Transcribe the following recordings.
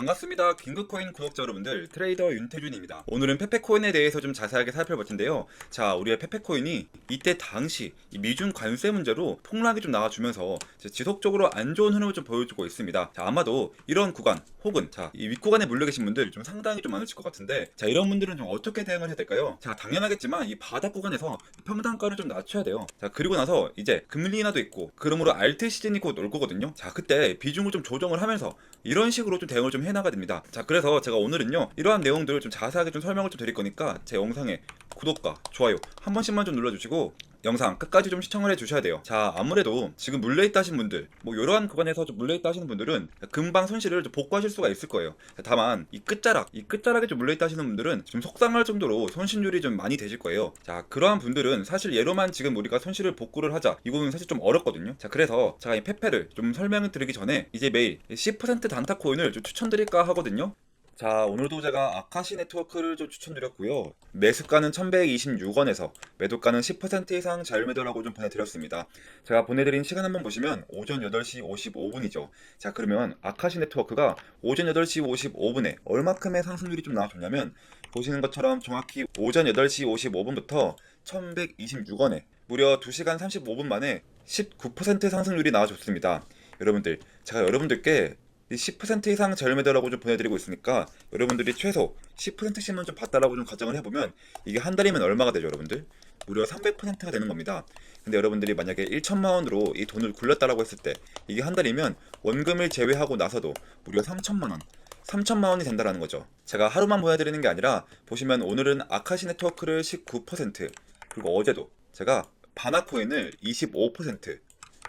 반갑습니다. 긴급코인 구독자 여러분들, 트레이더 윤태준입니다. 오늘은 페페코인에 대해서 좀 자세하게 살펴볼 텐데요. 자, 우리의 페페코인이 이때 당시 이 미중 관세 문제로 폭락이 좀 나와주면서 지속적으로 안 좋은 흐름을 좀 보여주고 있습니다. 자, 아마도 이런 구간 혹은 자, 이 윗구간에 물려 계신 분들 좀 상당히 좀 많으실 것 같은데 자, 이런 분들은 좀 어떻게 대응을 해야 될까요? 자, 당연하겠지만 이 바닥 구간에서 평단가를 좀 낮춰야 돼요. 자, 그리고 나서 이제 금리 인하도 있고 그러므로 알트 시즌이 곧 올 거거든요. 자, 그때 비중을 좀 조정을 하면서 이런 식으로 좀 대응을 좀 해 나가야 됩니다. 자, 그래서 제가 오늘은요, 이러한 내용들을 좀 자세하게 좀 설명을 좀 드릴 거니까 제 영상에 구독과 좋아요 한 번씩만 좀 눌러주시고 영상 끝까지 좀 시청을 해주셔야 돼요. 자, 아무래도 지금 물려있다 하신 분들, 뭐 이러한 구간에서 좀 물려있다 하시는 분들은 금방 손실을 좀 복구하실 수가 있을 거예요. 다만 이 끝자락, 이 끝자락에 좀 물려있다 하시는 분들은 좀 속상할 정도로 손실률이 좀 많이 되실 거예요. 자, 그러한 분들은 사실 예로만 지금 우리가 손실을 복구를 하자, 이거는 사실 좀 어렵거든요. 자, 그래서 제가 이 페페를 좀 설명을 드리기 전에 이제 매일 10% 단타 코인을 좀 추천드릴까 하거든요. 자 오늘도 제가 아카시 네트워크를 좀 추천드렸고요. 매수가는 1126원에서 매도가는 10% 이상 자율매도라고 좀 보내드렸습니다. 제가 보내드린 시간 한번 보시면 오전 8시 55분이죠. 자 그러면 아카시 네트워크가 오전 8시 55분에 얼마큼의 상승률이 좀 나와줬냐면 보시는 것처럼 정확히 오전 8시 55분부터 1126원에 무려 2시간 35분 만에 19% 상승률이 나와줬습니다. 여러분들 제가 여러분들께 10% 이상 저렴매도라고 좀 보내드리고 있으니까 여러분들이 최소 10%씩만 좀 받다라고 좀 가정을 해보면 이게 한 달이면 얼마가 되죠 여러분들? 무려 300%가 되는 겁니다. 근데 여러분들이 만약에 1천만 원으로 이 돈을 굴렸다라고 했을 때 이게 한 달이면 원금을 제외하고 나서도 무려 3천만 원 3천만 원이 된다라는 거죠. 제가 하루만 보여드리는 게 아니라 보시면 오늘은 아카시 네트워크를 19% 그리고 어제도 제가 바나코인을 25%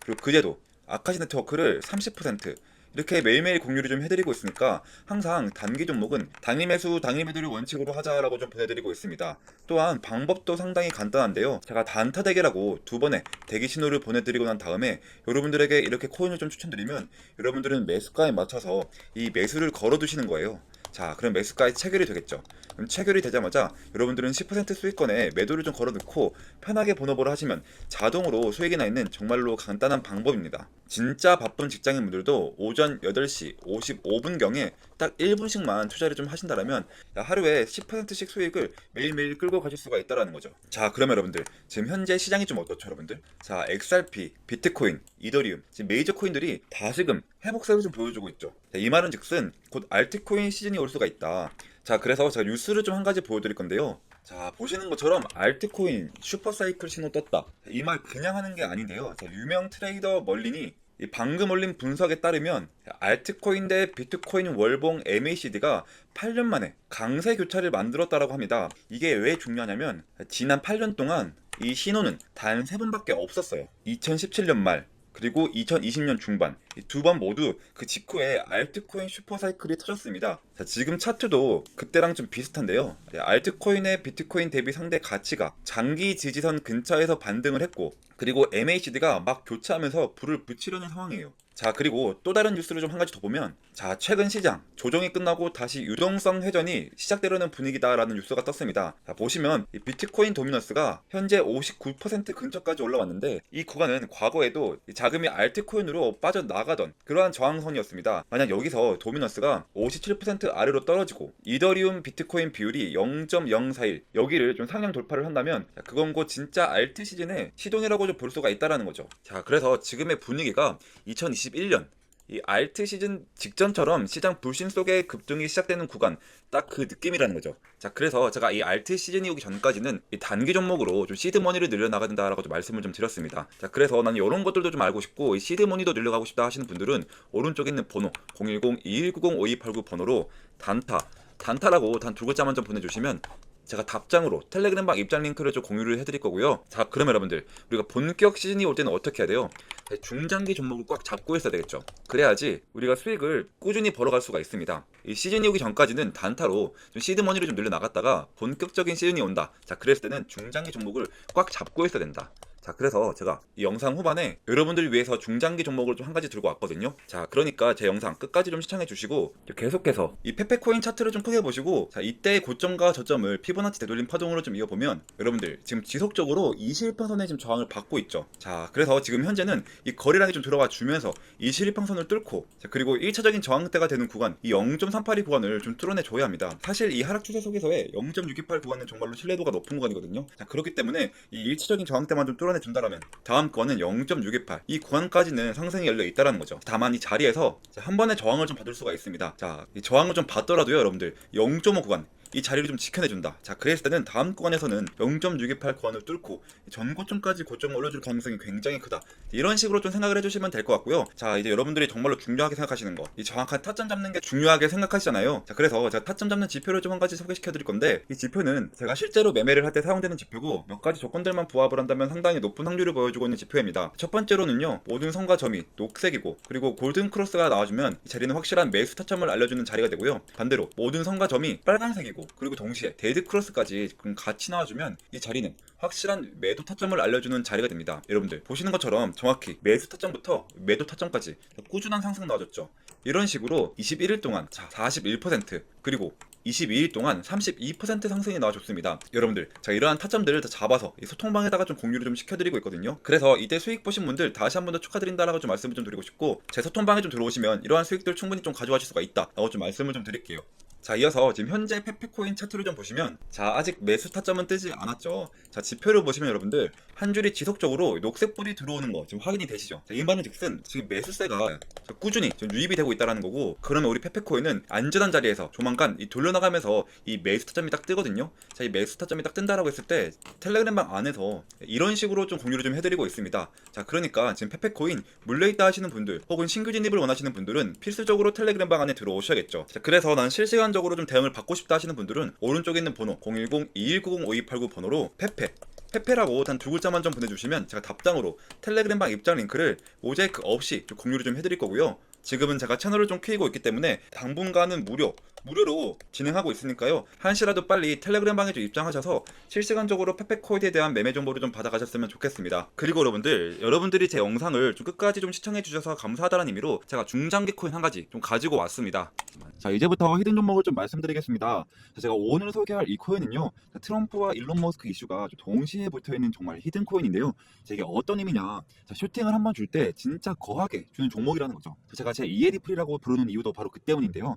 그리고 그제도 아카시 네트워크를 30% 이렇게 매일매일 공유를 좀 해드리고 있으니까 항상 단기 종목은 단일 매수, 단일 매도를 원칙으로 하자라고 좀 보내드리고 있습니다. 또한 방법도 상당히 간단한데요. 제가 단타 대기라고 두 번의 대기 신호를 보내드리고 난 다음에 여러분들에게 이렇게 코인을 좀 추천드리면 여러분들은 매수가에 맞춰서 이 매수를 걸어두시는 거예요. 자, 그럼 매수가에 체결이 되겠죠. 그럼 체결이 되자마자 여러분들은 10% 수익권에 매도를 좀 걸어놓고 편하게 본업을 하시면 자동으로 수익이 나 있는 정말로 간단한 방법입니다. 진짜 바쁜 직장인분들도 오전 8시 55분경에 딱 1분씩만 투자를 좀 하신다면 하루에 10%씩 수익을 매일매일 끌고 가실 수가 있다는 거죠. 자, 그러면 여러분들 지금 현재 시장이 좀 어떻죠, 여러분들? 자, XRP, 비트코인, 이더리움 지금 메이저 코인들이 다시금 회복세를 좀 보여주고 있죠. 자, 이 말은 즉슨 곧 알트코인 시즌이 올 수가 있다. 자, 그래서 제가 뉴스를 좀 한 가지 보여드릴 건데요. 자, 보시는 것처럼 알트코인 슈퍼사이클 신호 떴다. 이 말 그냥 하는 게 아닌데요. 자, 유명 트레이더 멀린이 이 방금 올린 분석에 따르면 알트코인 대 비트코인 월봉 MACD가 8년 만에 강세 교차를 만들었다라고 합니다. 이게 왜 중요하냐면 지난 8년 동안 이 신호는 단세 번밖에 없었어요. 2017년 말 그리고 2020년 중반 두 번 모두 그 직후에 알트코인 슈퍼사이클이 터졌습니다. 자, 지금 차트도 그때랑 좀 비슷한데요. 네, 알트코인의 비트코인 대비 상대 가치가 장기 지지선 근처에서 반등을 했고 그리고 MACD가 막 교차하면서 불을 붙이려는 상황이에요. 자 그리고 또 다른 뉴스를 좀 한 가지 더 보면 자 최근 시장 조정이 끝나고 다시 유동성 회전이 시작되려는 분위기다라는 뉴스가 떴습니다. 자 보시면 이 비트코인 도미너스가 현재 59% 근처까지 올라왔는데 이 구간은 과거에도 이 자금이 알트코인으로 빠져나가던 그러한 저항선이었습니다. 만약 여기서 도미너스가 57% 아래로 떨어지고 이더리움 비트코인 비율이 0.041 여기를 좀 상향 돌파를 한다면 자, 그건 곧 진짜 알트 시즌의 시동이라고 좀 볼 수가 있다라는 거죠. 자 그래서 지금의 분위기가 2021년 이 알트 시즌 직전처럼 시장 불신 속에 급등이 시작되는 구간 딱 그 느낌이라는 거죠. 자 그래서 제가 이 알트 시즌이 오기 전까지는 이 단기 종목으로 좀 시드 머니를 늘려나가야 된다라고 좀 말씀을 좀 드렸습니다. 자 그래서 나는 이런 것들도 좀 알고 싶고 이 시드 머니도 늘려가고 싶다 하시는 분들은 오른쪽에 있는 번호 010-2190-5289 번호로 단타 단타라고 단 두 글자만 좀 보내주시면 제가 답장으로 텔레그램방 입장 링크를 좀 공유를 해드릴 거고요. 자, 그러면 여러분들 우리가 본격 시즌이 올 때는 어떻게 해야 돼요? 중장기 종목을 꽉 잡고 있어야 되겠죠. 그래야지 우리가 수익을 꾸준히 벌어갈 수가 있습니다. 이 시즌이 오기 전까지는 단타로 좀 시드 머니를 좀 늘려 나갔다가 본격적인 시즌이 온다. 자, 그랬을 때는 중장기 종목을 꽉 잡고 있어야 된다. 자, 그래서 제가 이 영상 후반에 여러분들을 위해서 중장기 종목을 좀 한 가지 들고 왔거든요. 자, 그러니까 제 영상 끝까지 좀 시청해 주시고 계속해서 이 페페코인 차트를 좀 크게 보시고 자, 이때의 고점과 저점을 피보나치 되돌림 파동으로 좀 이어보면 여러분들 지금 지속적으로 21평선의 지금 저항을 받고 있죠. 자, 그래서 지금 현재는 이 거래량이 좀 들어와 주면서 21평선을 뚫고 자, 그리고 1차적인 저항대가 되는 구간 이 0.382 구간을 좀 뚫어내 줘야 합니다. 사실 이 하락 추세 속에서의 0.628 구간은 정말로 신뢰도가 높은 구간이거든요. 자, 그렇기 때문에 이 1차적인 저항대만 좀 뚫어내 준다라면 다음 구간은 0.628. 이 구간까지는 상승이 열려 있다라는 거죠. 다만 이 자리에서 자, 한 번에 저항을 좀 받을 수가 있습니다. 자, 이 저항을 좀 받더라도요, 여러분들 0.5 구간 이 자리를 좀 지켜내준다. 자, 그랬을 때는 다음 구간에서는 0.628 구간을 뚫고 전고점까지 고점을 올려줄 가능성이 굉장히 크다. 이런 식으로 좀 생각을 해주시면 될 것 같고요. 자, 이제 여러분들이 정말로 중요하게 생각하시는 거, 이 정확한 타점 잡는 게 중요하게 생각하시잖아요. 자, 그래서 제가 타점 잡는 지표를 좀 한 가지 소개시켜 드릴 건데, 이 지표는 제가 실제로 매매를 할 때 사용되는 지표고, 몇 가지 조건들만 부합을 한다면 상당히 높은 확률을 보여주고 있는 지표입니다. 첫 번째로는요, 모든 선과 점이 녹색이고, 그리고 골든 크로스가 나와주면 이 자리는 확실한 매수 타점을 알려주는 자리가 되고요. 반대로 모든 선과 점이 빨간색이고, 그리고 동시에 데드 크로스까지 같이 나와주면 이 자리는 확실한 매도 타점을 알려주는 자리가 됩니다. 여러분들 보시는 것처럼 정확히 매수 타점부터 매도 타점까지 꾸준한 상승 나와줬죠. 이런 식으로 21일 동안 자41% 그리고 22일 동안 32% 상승이 나와줬습니다. 여러분들, 자 이러한 타점들을 다 잡아서 이 소통방에다가 좀 공유를 좀 시켜드리고 있거든요. 그래서 이때 수익 보신 분들 다시 한 번 더 축하드린다라고 좀 말씀을 좀 드리고 싶고 제 소통방에 좀 들어오시면 이러한 수익들 충분히 좀 가져가실 수가 있다라고 좀 말씀을 좀 드릴게요. 자 이어서 지금 현재 페페코인 차트를 좀 보시면 자 아직 매수 타점은 뜨지 않았죠? 자 지표를 보시면 여러분들 한 줄이 지속적으로 녹색불이 들어오는 거 지금 확인이 되시죠? 자, 이 말은 즉슨 지금 매수세가 꾸준히 지금 유입이 되고 있다는 거고 그러면 우리 페페코인은 안전한 자리에서 조만간 이 돌려나가면서 이 매수 타점이 딱 뜨거든요? 자 이 매수 타점이 딱 뜬다라고 했을 때 텔레그램방 안에서 이런 식으로 좀 공유를 좀 해드리고 있습니다. 자 그러니까 지금 페페코인 물려 있다 하시는 분들 혹은 신규 진입을 원하시는 분들은 필수적으로 텔레그램방 안에 들어오셔야겠죠? 자 그래서 난 실시간 적으로 좀 대응을 받고 싶다 하시는 분들은 오른쪽에 있는 번호 010-2190-5289 번호로 페페 페페라고 단 두 글자만 좀 보내주시면 제가 답장으로 텔레그램방 입장 링크를 모자이크 없이 좀 공유를 좀 해드릴 거고요. 지금은 제가 채널을 좀 키우고 있기 때문에 당분간은 무료 무료로 진행하고 있으니까요. 한시라도 빨리 텔레그램 방에 좀 입장하셔서 실시간적으로 페페코인에 대한 매매 정보를 좀 받아가셨으면 좋겠습니다. 그리고 여러분들, 여러분들이 제 영상을 좀 끝까지 좀 시청해 주셔서 감사하다는 의미로 제가 중장기 코인 한 가지 좀 가지고 왔습니다. 자, 이제부터 히든 종목을 좀 말씀드리겠습니다. 자, 제가 오늘 소개할 이 코인은요. 자, 트럼프와 일론 머스크 이슈가 좀 동시에 붙어 있는 정말 히든 코인인데요. 자, 이게 어떤 의미냐? 자, 슈팅을 한 번 줄 때 진짜 거하게 주는 종목이라는 거죠. 자, 제가 제 ELD 프리라고 부르는 이유도 바로 그 때문인데요.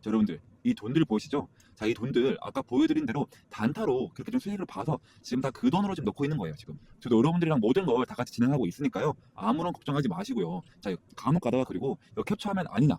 자, 여러분들 이 돈들 보이시죠? 자, 이 돈들 아까 보여드린 대로 단타로 그렇게 좀 수익을 봐서 지금 다 그 돈으로 지금 넣고 있는 거예요. 지금 저도 여러분들이랑 모든 걸 다 같이 진행하고 있으니까요. 아무런 걱정하지 마시고요. 자, 간혹 가다가 그리고 이거 캡처하면 아니나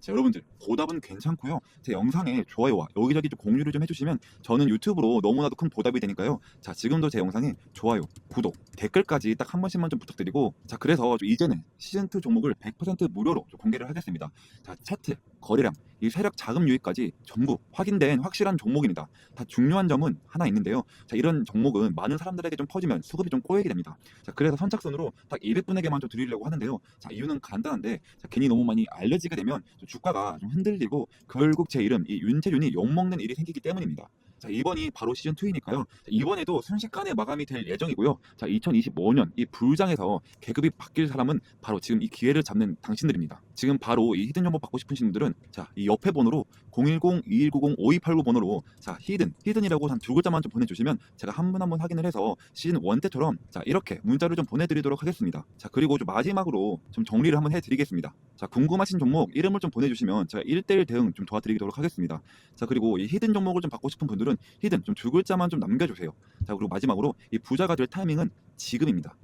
자, 여러분들, 보답은 괜찮고요. 제 영상에 좋아요와 여기저기 좀 공유를 좀 해주시면 저는 유튜브로 너무나도 큰 보답이 되니까요. 자, 지금도 제 영상에 좋아요, 구독, 댓글까지 딱 한 번씩만 좀 부탁드리고, 자, 그래서 좀 이제는 시즌2 종목을 100% 무료로 좀 공개를 하겠습니다. 자, 차트, 거래량, 이 세력 자금 유입까지 전부 확인된 확실한 종목입니다. 다 중요한 점은 하나 있는데요. 자, 이런 종목은 많은 사람들에게 좀 퍼지면 수급이 좀 꼬이게 됩니다. 자, 그래서 선착순으로 딱 200분에게만 좀 드리려고 하는데요. 자, 이유는 간단한데 자, 괜히 너무 많이 알려지게 되면 좀 주가가 좀 흔들리고 결국 제 이름 이 윤태윤이 욕먹는 일이 생기기 때문입니다. 자, 이번이 바로 시즌 2이니까요. 이번에도 순식간에 마감이 될 예정이고요. 자, 2025년 이 불장에서 계급이 바뀔 사람은 바로 지금 이 기회를 잡는 당신들입니다. 지금 바로 이 히든 정보 받고 싶으신 분들은 자, 이 옆에 번호로 010-2190-5289 번호로 자, 히든, 히든이라고 한 두 글자만 좀 보내 주시면 제가 한 분 한 분 확인을 해서 시즌 1 때처럼 자, 이렇게 문자를 좀 보내 드리도록 하겠습니다. 자, 그리고 좀 마지막으로 좀 정리를 한번 해 드리겠습니다. 자, 궁금하신 종목 이름을 좀 보내 주시면 제가 1대1 대응 좀 도와드리도록 하겠습니다. 자, 그리고 이 히든 종목을 좀 받고 싶은 분들은 히든 좀두 글자만 좀 남겨주세요. 자, 그리고 마지막으로 이 부자가 될 타이밍은 지금입니다.